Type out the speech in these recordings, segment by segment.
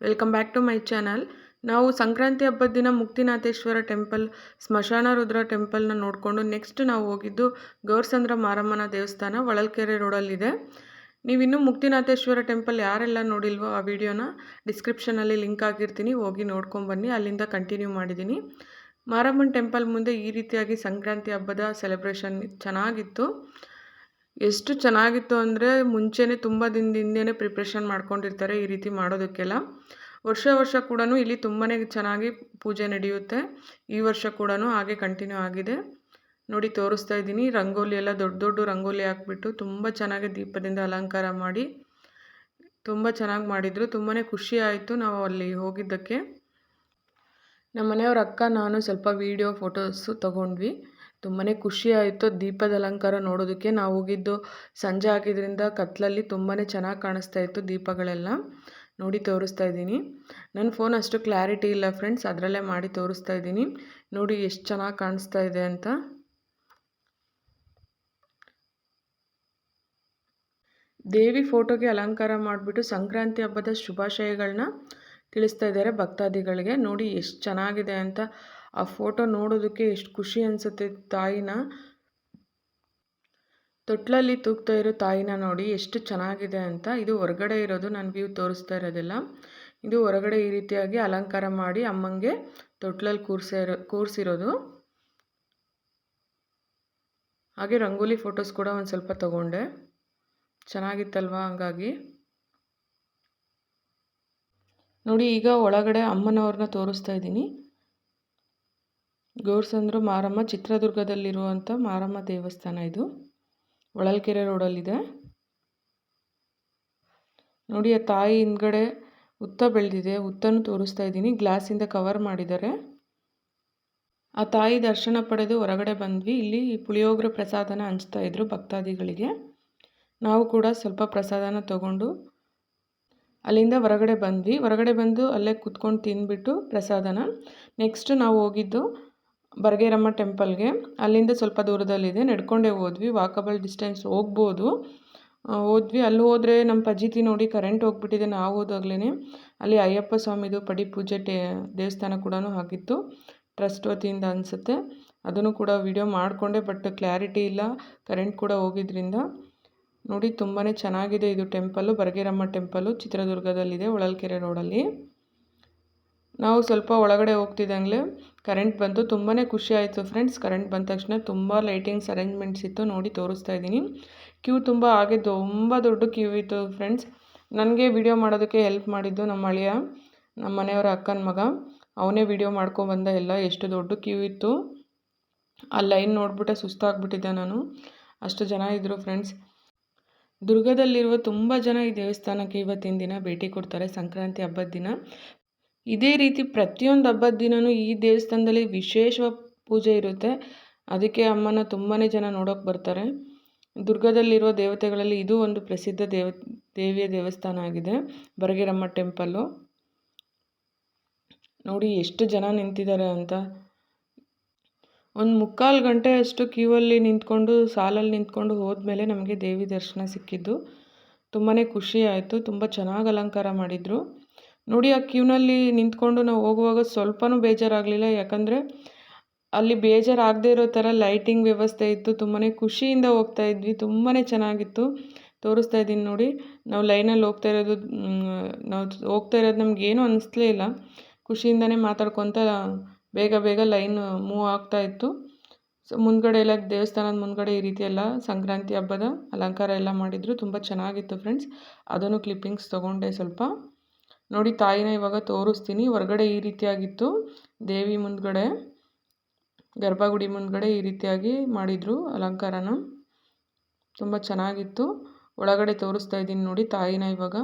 Welcome back to my channel ನಾವು ಸಂಕ್ರಾಂತಿ ಹಬ್ಬದ ದಿನ ಮುಕ್ತಿನಾಥೇಶ್ವರ ಟೆಂಪಲ್ ಸ್ಮಶಾನ ರುದ್ರ ಟೆಂಪಲ್ನ ನೋಡಿಕೊಂಡು ನೆಕ್ಸ್ಟ್ ನಾವು ಹೋಗಿದ್ದು ಗೌರ್ಸಂದ್ರ ಮಾರಮ್ಮನ ದೇವಸ್ಥಾನ, ಹೊಳಲ್ಕೆರೆ ರೋಡಲ್ಲಿದೆ ನೀವಿನ್ನೂ ಮುಕ್ತಿನಾಥೇಶ್ವರ ಟೆಂಪಲ್ ಯಾರೆಲ್ಲ ನೋಡಿಲ್ವೋ ಆ ವಿಡಿಯೋನ ಡಿಸ್ಕ್ರಿಪ್ಷನಲ್ಲಿ ಲಿಂಕ್ ಆಗಿರ್ತೀನಿ ಹೋಗಿ ನೋಡ್ಕೊಂಬನ್ನಿ ಅಲ್ಲಿಂದ ಕಂಟಿನ್ಯೂ ಮಾಡಿದ್ದೀನಿ. ಮಾರಮ್ಮನ ಟೆಂಪಲ್ ಮುಂದೆ ಈ ರೀತಿಯಾಗಿ ಸಂಕ್ರಾಂತಿ ಹಬ್ಬದ ಸೆಲೆಬ್ರೇಷನ್ ಚೆನ್ನಾಗಿತ್ತು. ಎಷ್ಟು ಚೆನ್ನಾಗಿತ್ತು ಅಂದರೆ ಮುಂಚೆನೇ ತುಂಬ ದಿನದ ಹಿಂದೆಯೇ ಪ್ರಿಪ್ರೇಷನ್ ಮಾಡ್ಕೊಂಡಿರ್ತಾರೆ ಈ ರೀತಿ ಮಾಡೋದಕ್ಕೆಲ್ಲ. ವರ್ಷ ವರ್ಷ ಕೂಡ ಇಲ್ಲಿ ತುಂಬಾ ಚೆನ್ನಾಗಿ ಪೂಜೆ ನಡೆಯುತ್ತೆ. ಈ ವರ್ಷ ಕೂಡ ಹಾಗೆ ಕಂಟಿನ್ಯೂ ಆಗಿದೆ. ನೋಡಿ, ತೋರಿಸ್ತಾ ಇದ್ದೀನಿ. ರಂಗೋಲಿ ಎಲ್ಲ ದೊಡ್ಡ ದೊಡ್ಡ ರಂಗೋಲಿ ಹಾಕ್ಬಿಟ್ಟು ತುಂಬ ಚೆನ್ನಾಗಿ ದೀಪದಿಂದ ಅಲಂಕಾರ ಮಾಡಿ ತುಂಬ ಚೆನ್ನಾಗಿ ಮಾಡಿದರು. ತುಂಬಾ ಖುಷಿ ಆಯಿತು ನಾವು ಅಲ್ಲಿ ಹೋಗಿದ್ದಕ್ಕೆ. ನಮ್ಮ ಮನೆಯವ್ರ ಅಕ್ಕ, ನಾನು ಸ್ವಲ್ಪ ವೀಡಿಯೋ ಫೋಟೋಸು ತೊಗೊಂಡ್ವಿ. ತುಂಬಾ ಖುಷಿ ಆಯಿತು ದೀಪದ ಅಲಂಕಾರ ನೋಡೋದಕ್ಕೆ. ನಾವು ಹೋಗಿದ್ದು ಸಂಜೆ ಆಗಿದ್ದರಿಂದ ಕತ್ತಲಲ್ಲಿ ತುಂಬಾ ಚೆನ್ನಾಗಿ ಕಾಣಿಸ್ತಾ ಇತ್ತು ದೀಪಗಳೆಲ್ಲ. ನೋಡಿ, ತೋರಿಸ್ತಾ ಇದ್ದೀನಿ. ನನ್ನ ಫೋನ್ ಅಷ್ಟು ಕ್ಲಾರಿಟಿ ಇಲ್ಲ ಫ್ರೆಂಡ್ಸ್ ಅದರಲ್ಲೇ ಮಾಡಿ ತೋರಿಸ್ತಾ ಇದ್ದೀನಿ. ನೋಡಿ, ಎಷ್ಟು ಚೆನ್ನಾಗಿ ಕಾಣಿಸ್ತಾ ಇದೆ ಅಂತ. ದೇವಿ ಫೋಟೋಗೆ ಅಲಂಕಾರ ಮಾಡಿಬಿಟ್ಟು ಸಂಕ್ರಾಂತಿ ಹಬ್ಬದ ಶುಭಾಶಯಗಳನ್ನ ತಿಳಿಸ್ತಾ ಇದ್ದಾರೆ ಭಕ್ತಾದಿಗಳಿಗೆ. ನೋಡಿ, ಎಷ್ಟು ಚೆನ್ನಾಗಿದೆ ಅಂತ. ಆ ಫೋಟೋ ನೋಡೋದಕ್ಕೆ ಎಷ್ಟು ಖುಷಿ ಅನಿಸುತ್ತೆ ತಾಯಿನ? ತೊಟ್ಲಲ್ಲಿ ತೂಗ್ತಾ ಇರೋ ತಾಯಿನ ನೋಡಿ ಎಷ್ಟು ಚೆನ್ನಾಗಿದೆ ಅಂತ. ಇದು ಹೊರಗಡೆ ಇರೋದು ನಾನು ವ್ಯೂ ತೋರಿಸ್ತಾ ಇರೋದಿಲ್ಲ. ಇದು ಹೊರಗಡೆ ಈ ರೀತಿಯಾಗಿ ಅಲಂಕಾರ ಮಾಡಿ ಅಮ್ಮಂಗೆ ತೊಟ್ಲಲ್ಲಿ ಕೂರ್ಸಿರೋ ಕೂರಿಸಿರೋದು. ಹಾಗೆ ರಂಗೋಲಿ ಫೋಟೋಸ್ ಕೂಡ ಒಂದು ಸ್ವಲ್ಪ ತಗೊಂಡೆ. ಚೆನ್ನಾಗಿತ್ತಲ್ವಾ ಹಂಗಾಗಿ. ನೋಡಿ ಈಗ ಒಳಗಡೆ ಅಮ್ಮನವ್ರನ್ನ ತೋರಿಸ್ತಾ ಇದ್ದೀನಿ. ಗೌರ್ಸಂದ್ರ ಮಾರಮ್ಮ ಚಿತ್ರದುರ್ಗದಲ್ಲಿರುವಂಥ ಮಾರಮ್ಮ ದೇವಸ್ಥಾನ ಇದು. ಹೊಳಲ್ಕೆರೆ ರೋಡಲ್ಲಿದೆ. ನೋಡಿ, ಆ ತಾಯಿ ಹಿಂದ್ಗಡೆ ಹುತ್ತ ಬೆಳೆದಿದೆ. ಉತ್ತನ್ನು ತೋರಿಸ್ತಾ ಇದ್ದೀನಿ. ಗ್ಲಾಸಿಂದ ಕವರ್ ಮಾಡಿದ್ದಾರೆ. ಆ ತಾಯಿ ದರ್ಶನ ಪಡೆದು ಹೊರಗಡೆ ಬಂದ್ವಿ. ಇಲ್ಲಿ ಪುಳಿಯೋಗರೆ ಪ್ರಸಾದನ ಹಂಚ್ತಾ ಇದ್ರು ಭಕ್ತಾದಿಗಳಿಗೆ. ನಾವು ಕೂಡ ಸ್ವಲ್ಪ ಪ್ರಸಾದನ ತಗೊಂಡು ಅಲ್ಲಿಂದ ಹೊರಗಡೆ ಬಂದ್ವಿ. ಹೊರಗಡೆ ಬಂದು ಅಲ್ಲೇ ಕುತ್ಕೊಂಡು ತಿಂದ್ಬಿಟ್ಟು ಪ್ರಸಾದನ. ನೆಕ್ಸ್ಟ್ ನಾವು ಹೋಗಿದ್ದು ಬರ್ಗೇರಮ್ಮ ಟೆಂಪಲ್ಗೆ. ಅಲ್ಲಿಂದ ಸ್ವಲ್ಪ ದೂರದಲ್ಲಿದೆ. ನಡ್ಕೊಂಡೇ ಹೋದ್ವಿ. ವಾಕಬಲ್ ಡಿಸ್ಟೆನ್ಸ್ ಹೋಗ್ಬೋದು. ಹೋದ್ವಿ. ಅಲ್ಲಿ ಹೋದರೆ ನಮ್ಮ ಪಜೀತಿ ನೋಡಿ ಕರೆಂಟ್ ಹೋಗ್ಬಿಟ್ಟಿದೆ. ನಾವು ಹೋದಾಗ್ಲೇ ಅಲ್ಲಿ ಅಯ್ಯಪ್ಪ ಸ್ವಾಮಿದು ಪಡಿ ಪೂಜೆ ಟೇ, ದೇವಸ್ಥಾನ ಕೂಡ ಆಗಿತ್ತು. ಟ್ರಸ್ಟ್ ವತಿಯಿಂದ ಅನಿಸುತ್ತೆ. ಅದನ್ನು ಕೂಡ ವಿಡಿಯೋ ಮಾಡಿಕೊಂಡೆ ಬಟ್ ಕ್ಲಾರಿಟಿ ಇಲ್ಲ. ಕರೆಂಟ್ ಕೂಡ ಹೋಗಿದ್ರಿಂದ ನೋಡಿ ತುಂಬಾ ಚೆನ್ನಾಗಿದೆ ಇದು ಟೆಂಪಲ್ಲು ಬರ್ಗೇರಮ್ಮ ಟೆಂಪಲ್ಲು ಚಿತ್ರದುರ್ಗದಲ್ಲಿದೆ, ಹೊಳಲ್ಕೆರೆ ರೋಡಲ್ಲಿ ನಾವು ಸ್ವಲ್ಪ ಒಳಗಡೆ ಹೋಗ್ತಿದ್ದಂಗೆ ಕರೆಂಟ್ ಬಂತು. ತುಂಬಾ ಖುಷಿ ಆಯಿತು ಫ್ರೆಂಡ್ಸ್ ಕರೆಂಟ್ ಬಂದ ತಕ್ಷಣ ತುಂಬ ಲೈಟಿಂಗ್ಸ್ ಅರೇಂಜ್ಮೆಂಟ್ಸ್ ಇತ್ತು ನೋಡಿ ತೋರಿಸ್ತಾ ಇದ್ದೀನಿ. ಕ್ಯೂ ತುಂಬ ಹಾಗೆ ತುಂಬ ದೊಡ್ಡ ಕ್ಯೂ ಇತ್ತು ಫ್ರೆಂಡ್ಸ್ ನನಗೆ ವಿಡಿಯೋ ಮಾಡೋದಕ್ಕೆ ಹೆಲ್ಪ್ ಮಾಡಿದ್ದು ನಮ್ಮ ಅಳಿಯ, ನಮ್ಮ ಮನೆಯವರ ಅಕ್ಕನ ಮಗ. ಅವನೇ ವಿಡಿಯೋ ಮಾಡ್ಕೊಂಬಂದ ಎಲ್ಲ ಎಷ್ಟು ದೊಡ್ಡ ಕ್ಯೂ ಇತ್ತು. ಆ ಲೈನ್ ನೋಡಿಬಿಟ್ಟೆ ಸುಸ್ತಾಗ್ಬಿಟ್ಟಿದ್ದೆ ನಾನು. ಅಷ್ಟು ಜನ ಇದ್ದರು ಫ್ರೆಂಡ್ಸ್ ದುರ್ಗದಲ್ಲಿರುವ ತುಂಬ ಜನ ಈ ದೇವಸ್ಥಾನಕ್ಕೆ ಇವತ್ತಿನ ದಿನ ಭೇಟಿ ಕೊಡ್ತಾರೆ. ಸಂಕ್ರಾಂತಿ ಹಬ್ಬದ ದಿನ. ಇದೇ ರೀತಿ ಪ್ರತಿಯೊಂದು ಹಬ್ಬದ ದಿನವೂ ಈ ದೇವಸ್ಥಾನದಲ್ಲಿ ವಿಶೇಷ ಪೂಜೆ ಇರುತ್ತೆ. ಅದಕ್ಕೆ ಅಮ್ಮನ ತುಂಬಾ ಜನ ನೋಡೋಕೆ ಬರ್ತಾರೆ. ದುರ್ಗದಲ್ಲಿರುವ ದೇವತೆಗಳಲ್ಲಿ ಇದು ಒಂದು ಪ್ರಸಿದ್ಧ ದೇವ, ದೇವಿಯ ದೇವಸ್ಥಾನ ಆಗಿದೆ. ಬರಗೇರಮ್ಮ ಟೆಂಪಲ್ಲು ನೋಡಿ ಎಷ್ಟು ಜನ ನಿಂತಿದ್ದಾರೆ ಅಂತ. ಒಂದು ಮುಕ್ಕಾಲು ಗಂಟೆ ಅಷ್ಟು ಕ್ಯೂವಲ್ಲಿ ನಿಂತ್ಕೊಂಡು, ಸಾಲಲ್ಲಿ ನಿಂತ್ಕೊಂಡು ಹೋದ್ಮೇಲೆ ನಮಗೆ ದೇವಿ ದರ್ಶನ ಸಿಕ್ಕಿದ್ದು. ತುಂಬಾ ಖುಷಿ ಆಯಿತು. ತುಂಬ ಚೆನ್ನಾಗಿ ಅಲಂಕಾರ ಮಾಡಿದರು. ನೋಡಿ, ಆ ಕ್ಯೂನಲ್ಲಿ ನಿಂತ್ಕೊಂಡು ನಾವು ಹೋಗುವಾಗ ಸ್ವಲ್ಪನೂ ಬೇಜಾರಾಗಲಿಲ್ಲ. ಯಾಕಂದರೆ, ಅಲ್ಲಿ ಬೇಜಾರಾಗದೇ ಇರೋ ಥರ ಲೈಟಿಂಗ್ ವ್ಯವಸ್ಥೆ ಇತ್ತು. ತುಂಬಾ ಖುಷಿಯಿಂದ ಹೋಗ್ತಾ ಇದ್ವಿ. ತುಂಬಾ ಚೆನ್ನಾಗಿತ್ತು. ತೋರಿಸ್ತಾ ಇದ್ದೀನಿ ನೋಡಿ. ನಾವು ಲೈನಲ್ಲಿ ಹೋಗ್ತಾ ಇರೋದು ನಾವು ಹೋಗ್ತಾ ಇರೋದು ನಮಗೇನು ಅನಿಸ್ಲೇ ಇಲ್ಲ. ಖುಷಿಯಿಂದನೇ ಮಾತಾಡ್ಕೊತ ಬೇಗ ಬೇಗ ಲೈನ್ ಮೂವ್ ಆಗ್ತಾ ಇತ್ತು. ಸೊ, ಮುಂದ್ಗಡೆ ಎಲ್ಲ ದೇವಸ್ಥಾನದ ಮುಂದ್ಗಡೆ ಈ ರೀತಿ ಎಲ್ಲ ಸಂಕ್ರಾಂತಿ ಹಬ್ಬದ ಅಲಂಕಾರ ಎಲ್ಲ ಮಾಡಿದರು. ತುಂಬ ಚೆನ್ನಾಗಿತ್ತು ಫ್ರೆಂಡ್ಸ್. ಅದನ್ನು ಕ್ಲಿಪ್ಪಿಂಗ್ಸ್ ತೊಗೊಂಡೆ ಸ್ವಲ್ಪ. ನೋಡಿ ತಾಯಿನ ಇವಾಗ ತೋರಿಸ್ತೀನಿ. ಹೊರಗಡೆ ಈ ರೀತಿಯಾಗಿತ್ತು. ದೇವಿ ಮುಂದ್ಗಡೆ, ಗರ್ಭಗುಡಿ ಮುಂದ್ಗಡೆ ಈ ರೀತಿಯಾಗಿ ಮಾಡಿದರು ಅಲಂಕಾರನ. ತುಂಬ ಚೆನ್ನಾಗಿತ್ತು. ಒಳಗಡೆ ತೋರಿಸ್ತಾ ಇದ್ದೀನಿ ನೋಡಿ ತಾಯಿನ ಇವಾಗ.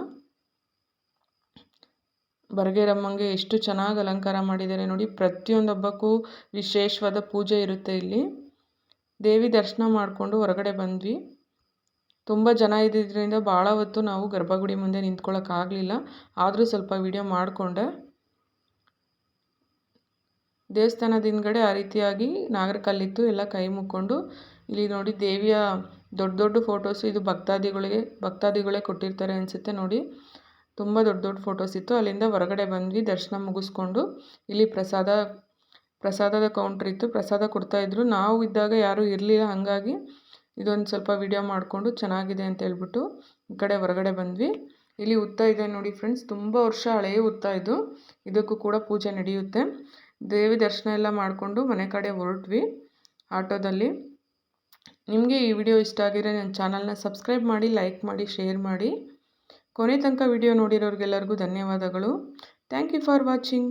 ಬರ್ಗೇರಮ್ಮಂಗೆ ಎಷ್ಟು ಚೆನ್ನಾಗಿ ಅಲಂಕಾರ ಮಾಡಿದ್ದಾರೆ ನೋಡಿ. ಪ್ರತಿಯೊಂದು ಹಬ್ಬಕ್ಕೂ ವಿಶೇಷವಾದ ಪೂಜೆ ಇರುತ್ತೆ ಇಲ್ಲಿ. ದೇವಿ ದರ್ಶನ ಮಾಡಿಕೊಂಡು ಹೊರಗಡೆ ಬಂದ್ವಿ. ತುಂಬ ಜನ ಇದ್ದಿದ್ದರಿಂದ ಭಾಳ ಹೊತ್ತು ನಾವು ಗರ್ಭಗುಡಿ ಮುಂದೆ ನಿಂತ್ಕೊಳ್ಳೋಕ್ಕಾಗಲಿಲ್ಲ ಆದರೂ ಸ್ವಲ್ಪ ವಿಡಿಯೋ ಮಾಡಿಕೊಂಡೆ. ದೇವಸ್ಥಾನದ ಹಿಂದ್ಗಡೆ ಆ ರೀತಿಯಾಗಿ ನಾಗರಕಲ್ಲಿತ್ತು. ಎಲ್ಲ ಕೈ ಮುಕ್ಕೊಂಡು. ಇಲ್ಲಿ ನೋಡಿ ದೇವಿಯ ದೊಡ್ಡ ದೊಡ್ಡ ಫೋಟೋಸು ಇದು ಭಕ್ತಾದಿಗಳಿಗೆ, ಭಕ್ತಾದಿಗಳೇ ಕೊಟ್ಟಿರ್ತಾರೆ ಅನಿಸುತ್ತೆ ನೋಡಿ. ತುಂಬ ದೊಡ್ಡ ದೊಡ್ಡ ಫೋಟೋಸ್ ಇತ್ತು. ಅಲ್ಲಿಂದ ಹೊರಗಡೆ ಬಂದ್ವಿ, ದರ್ಶನ ಮುಗಿಸ್ಕೊಂಡು. ಇಲ್ಲಿ ಪ್ರಸಾದ, ಪ್ರಸಾದದ ಕೌಂಟ್ರ್ ಇತ್ತು. ಪ್ರಸಾದ ಕೊಡ್ತಾಯಿದ್ರು ನಾವು ಇದ್ದಾಗ ಯಾರೂ ಇರಲಿಲ್ಲ. ಹಾಗಾಗಿ ಇದೊಂದು ಸ್ವಲ್ಪ ವಿಡಿಯೋ ಮಾಡಿಕೊಂಡು ಚೆನ್ನಾಗಿದೆ ಅಂತ ಹೇಳ್ಬಿಟ್ಟು ಈ ಕಡೆ ಹೊರಗಡೆ ಬಂದ್ವಿ. ಇಲ್ಲಿ ಹುತ್ತ ಇದೆ ನೋಡಿ ಫ್ರೆಂಡ್ಸ್ ತುಂಬ ವರ್ಷ ಹಳೆಯ ಹುತ್ತ ಇದು. ಇದಕ್ಕೂ ಕೂಡ ಪೂಜೆ ನಡೆಯುತ್ತೆ. ದೇವಿ ದರ್ಶನ ಎಲ್ಲ ಮಾಡಿಕೊಂಡು ಮನೆ ಕಡೆ ಹೊರಟ್ವಿ ಆಟೋದಲ್ಲಿ. ನಿಮಗೆ ಈ ವಿಡಿಯೋ ಇಷ್ಟ ಆಗಿದ್ರೆ ನನ್ನ ಚಾನಲ್ನ ಸಬ್ಸ್ಕ್ರೈಬ್ ಮಾಡಿ ಲೈಕ್ ಮಾಡಿ ಶೇರ್ ಮಾಡಿ. ಕೊನೆ ತನಕ ವಿಡಿಯೋ ನೋಡಿರೋರಿಗೆಲ್ಲರಿಗೂ ಧನ್ಯವಾದಗಳು. Thank you for watching